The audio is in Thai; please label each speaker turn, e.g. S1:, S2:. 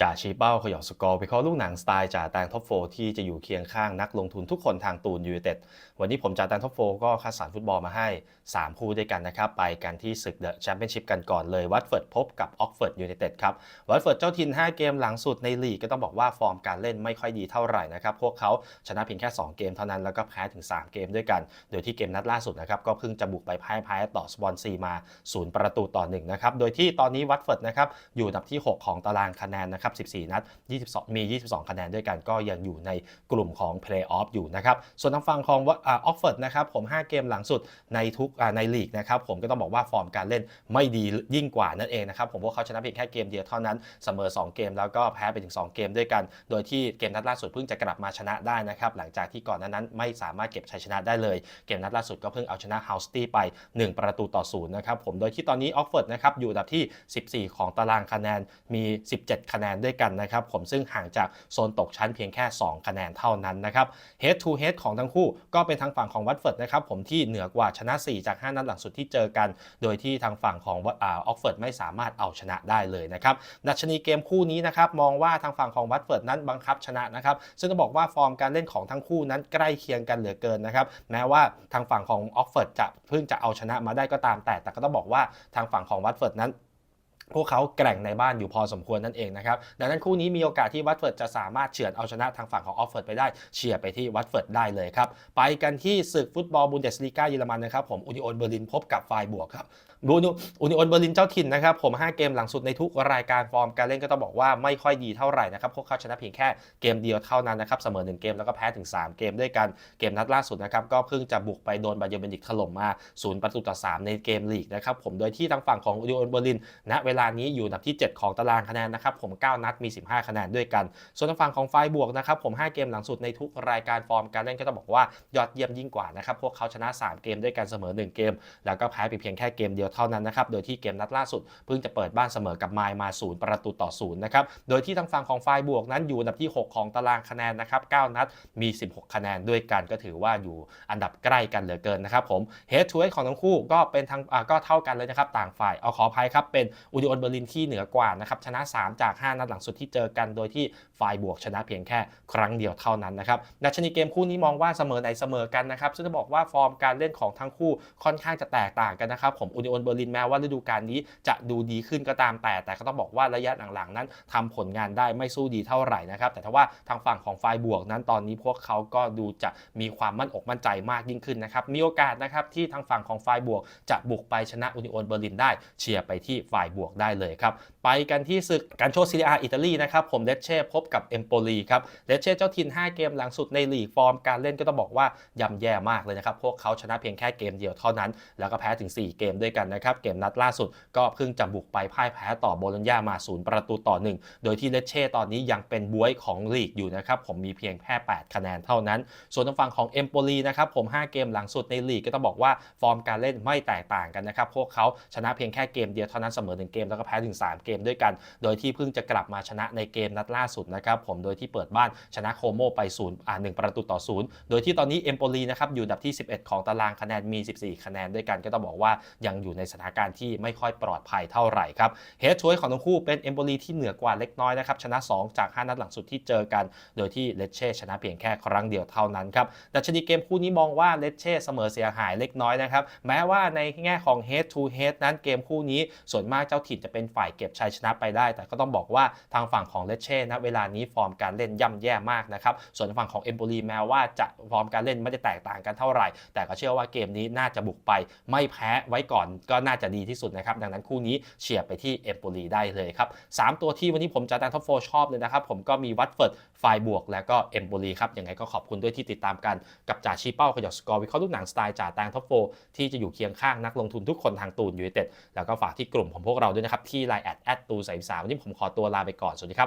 S1: จ่าชี้เป้าขย่อสกอร์วิเคราะห์ลูกหนังสไตล์จ่าแตงท็อปโฟที่จะอยู่เคียงข้างนักลงทุนทุกคนทางตูนยู i เต็ดวันนี้ผมจ่าแตงท็อปโฟก็คัดสรรฟุตบอลมาให้ 3 คู่ด้วยกันนะครับ ไปกันที่ศึกเดอะแชมเปี้ยนชิพกันก่อนเลยวัตเฟิร์ดพบกับออกเฟิร์ดยู i นเต็ดครับวัตเฟิร์ดเจ้าถิ่น 5 เกมหลังสุดในลีกก็ต้องบอกว่าฟอร์มการเล่นไม่ค่อยดีเท่าไหร่นะครับพวกเขาชนะเพียงแค่ 2 เกมเท่านั้นแล้วก็แพ้ถึง 3 เกมด้วยกัน โดยที่เกมนัดล่าสุดนะครับก็เพิ่งจะบุกไปพ่ายแพ้ต่อสปอนซีมา0ประตูต่อ1นะครับโดยที่ตอนนี้วัตเฟิร์ดนะครับอยู่อันดับที่ 6 ของตารางคะแนนนะครับ14 นัด 22 มี 22 คะแนนด้วยกันก็ยังอยู่ในกลุ่มของเพลย์ออฟอยู่นะครับ ส่วนทางฝั่งของออกฟอร์ดนะครับผม 5 เกมหลังสุดในทุกในลีกนะครับผมก็ต้องบอกว่าฟอร์มการเล่นไม่ดียิ่งกว่านั่นเองนะครับผมว่าเขาชนะเพียงแค่เกมเดียวเท่านั้นเสมอ 2 เกมแล้วก็แพ้ไปถึง 2 เกมด้วยกัน โดยที่เกมนัดล่าสุดเพิ่งจะกลับมาชนะได้นะครับหลังจากที่ก่อนนั้นไม่สามารถเก็บชัยชนะได้เลย เกมนัดล่าสุดก็เพิ่งเอาชนะเฮาสตี้ไป 1 ประตูต่อศูนย์นะครับผมโดยที่ตอนนี้ออกฟอร์ดนะครับอยู่อันดับที่ 14 ของตารางคะแนนมี 17 คะแนนด้วยกันนะครับผมซึ่งห่างจากโซนตกชั้นเพียงแค่ 2 คะแนนเท่านั้นนะครับ head to head ของทั้งคู่ก็เป็นทางฝั่งของวัตเฟิร์ดนะครับผมที่เหนือกว่าชนะ 4 จาก 5 นัดหลังสุดที่เจอกัน โดยที่ทางฝั่งของออกเฟิร์ดไม่สามารถเอาชนะได้เลยนะครับดัชนีเกมคู่นี้นะครับมองว่าทางฝั่งของวัตเฟิร์ดนั้นบังคับชนะนะครับซึ่งต้องบอกว่าฟอร์มการเล่นของทั้งคู่นั้นใกล้เคียงกันเหลือเกินนะครับแม้ว่าทางฝั่งของออกเฟิร์ดจะเพิ่งจะเอาชนะมาได้ก็ตามแต่ แต่ก็ต้องบอกว่าทางฝั่งของวัตเฟิร์ดนั้น พวกเขาแกร่งในบ้านอยู่พอสมควรนั่นเองนะครับ ดังนั้นคู่นี้มีโอกาสที่วัตเฟิร์ดจะสามารถเฉือนเอาชนะทางฝั่งของออฟเฟิร์ดไปได้เชียร์ไปที่วัตเฟิร์ดได้เลยครับ ไปกันที่ศึกฟุตบอลบุนเดสลีกาเยอรมันนะครับผมอุนิโอนเบอร์ลินพบกับไฟบวกครับบูนอุนิโอนเบอร์ลินเจ้าถิ่นนะครับผม 5 เกมหลังสุดในทุกรายการฟอร์มการเล่นก็ต้องบอกว่าไม่ค่อยดีเท่าไหร่นะครับพวกเขาชนะเพียงแค่เกมเดียวเท่านั้นนะครับเสมอ1เกมแล้วก็แพ้ถึง 3 เกมด้วยกันเกมนัดล่าสุดนะครับก็เพิ่งจะบุกไปโดนบาเยอร์เบนิกถล่มมา0ประตูต่อ3ในเกมลีกนะครับผมโดยที่ทางฝั่งของอุนิโอนเบอร์ลินณเวลานี้อยู่อันดับที่ 7 ของตารางคะแนนนะครับผม9นัดมี 15 คะแนนด้วยกัน ส่วนทางฝั่งของไฟบวกนะครับผม5เกมหลังสุดในทุกรายการฟอร์มการเล่นก็ต้องบอกว่ายอดเยี่ยมยิ่งกว่านะครับพวกเขาชนะ 3 เกมด้วยกันเสมอ 1 เกม แล้วก็แพ้ไปเพียงแค่เกมเดียวเท่านั้นนะครับโดยที่เกมนัดล่าสุดเพิ่งจะเปิดบ้านเสมอกับไมล์มา0ประตูต่อ0นะครับโดยที่ทางฝั่งของไฟบวกนั้นอยู่อันดับที่ 6 ของตารางคะแนนนะครับ9นัดมี 16 คะแนนด้วยกันก็ถือว่าอยู่อันดับใกล้กันเหลือเกินนะครับผมเฮดทูเของทั้งคู่ก็เป็นทางก็เท่ากันเลยนะครับต่างฝ่ายเอาขออภัยครับเป็นอุดิโอนเบอร์ลินที่เหนือกว่านะครับชนะ 3 จาก 5 นัดหลังสุดที่เจอกัน โดยที่ฝ่ายบวกชนะเพียงแค่ครั้งเดียวเท่านั้นนะครับดัชนีเกมคู่นี้มองว่าเสมอในเสมอกันนะครับซึ่งจะบอกว่าฟอร์มการเล่นของทั้งคู่ค่อนข้างจะแตกต่างกันนะครับผมอุดิโอนเบอร์ลินแม้ว่าฤดูกาลนี้จะดูดีขึ้นก็ตามแต่ แต่ก็ต้องบอกว่าระยะหลังๆนั้นทำผลงานได้ไม่สู้ดีเท่าไหร่นะครับแต่ถ้าว่าทางฝั่งของฝ่ายบวกนั้นตอนนี้พวกเขาก็ดูจะมีความมั่นอกมั่นใจมากยิ่งขึ้นนะครับมีโอกาสนะครับที่ทางฝั่งของฝ่ายบวก จะบุกไปชนะอุนิโอนเบอร์ลินได้เชียร์ไปที่ฝ่ายบวกได้เลยครับ ไปกันที่ศึกการโชว์ซีเรียอิตาลีนะครับ ผมเลเช่พบกับเอมโปลีครับเลเช่เจ้าถิ่น 5 เกมหลังสุดในลีกฟอร์มการเล่นก็ต้องบอกว่าย่ำแย่มากเลยนะครับ พวกเขาชนะเพียงแค่เกมเดียวเท่านั้น แล้วก็แพ้ถึง 4 เกมด้วยกันนะครับ เกมนัดล่าสุดก็เพิ่งจะบุกไปพ่ายแพ้ต่อโบโลญญามา 0 ประตูต่อ 1 โดยที่เลเช่ตอนนี้ยังเป็นบวยของลีกอยู่นะครับ ผมมีเพียงแค่8คะแนนเท่านั้น ส่วนทางฝั่งของเอมโปลีนะครับผม 5 เกมหลังสุดในลีกก็ต้องบอกว่าฟอร์มการเล่นไม่แตกต่างกันนะครับพวกเขาชนะเพียงแค่เกมเดียวเท่านั้นเสมอ1เกมแล้วก็แพ้ถึง 3 เกมด้วยกัน โดยที่เพิ่งจะกลับมาชนะในเกมนัดล่าสุดนะครับผมโดยที่เปิดบ้านชนะโคโมไป0อ่า1ประตูต่อ 0 โดยที่ตอนนี้เอมโปลีนะครับอยู่อันดับที่ 11 ของตารางคะแนนมี 14 คะแนนด้วยกันก็ต้องบอกว่ายังอยู่ในสถานการณ์ที่ไม่ค่อยปลอดภัยเท่าไหร่ครับเฮดช่วยของทั้งคู่เป็นเอมโปลีที่เหนือกว่าเล็กน้อยนะครับชนะ 2 จาก 5 นัดหลังสุดที่เจอกัน โดยที่เลเช่ชนะเพียงแค่ครั้งเดียวเท่านั้นครับดัชนีเกมคู่นี้มองว่าเลเช่เสมอเสียหายเล็กน้อยนะครับแม้ว่าในแง่ของ head to head นั้นเกมคู่นี้ส่วนมากเจ้าถิ่นจะเป็นฝ่ายเก็บชัยชนะไปได้ แต่ก็ต้องบอกว่าทางฝั่งของเลเช่นะเวลานี้ฟอร์มการเล่นย่ำแย่มากนะครับ ส่วนฝั่งของเอมโปลีแม้ว่าจะฟอร์มการเล่นไม่ได้แตกต่างกันเท่าไหร่ แต่ก็เชื่อว่าเกมนี้น่าจะบุกไป ไม่แพ้ไว้ก่อนก็น่าจะดีที่สุดนะครับ ดังนั้นคู่นี้เฉียบไปที่เอมโปลีได้เลยครับสามตัวที่วันนี้ผมจะแตงท็อปโฟชอบเลยนะครับ ผมก็มีวัตเฟิร์ดไฟบวก และก็เอมโปลีครับยังไงก็ขอบคุณด้วยที่ติดตามกันกับจ่าชีเป้าขยอสกอร์วิเคราะห์ลูกหนังสไตล์จ่าแตงท็อปโฟที่จะอยู่เคียงข้างนักลงทุนทุกคนทางตูนยูไนเต็ดแล้วก็ฝากที่กลุ่มของพวกเราด้วยนะครับที่ไลน์แอดแอดตูใส่สาววันนี้ผมขอตัวลาไปก่อน สวัสดีครับ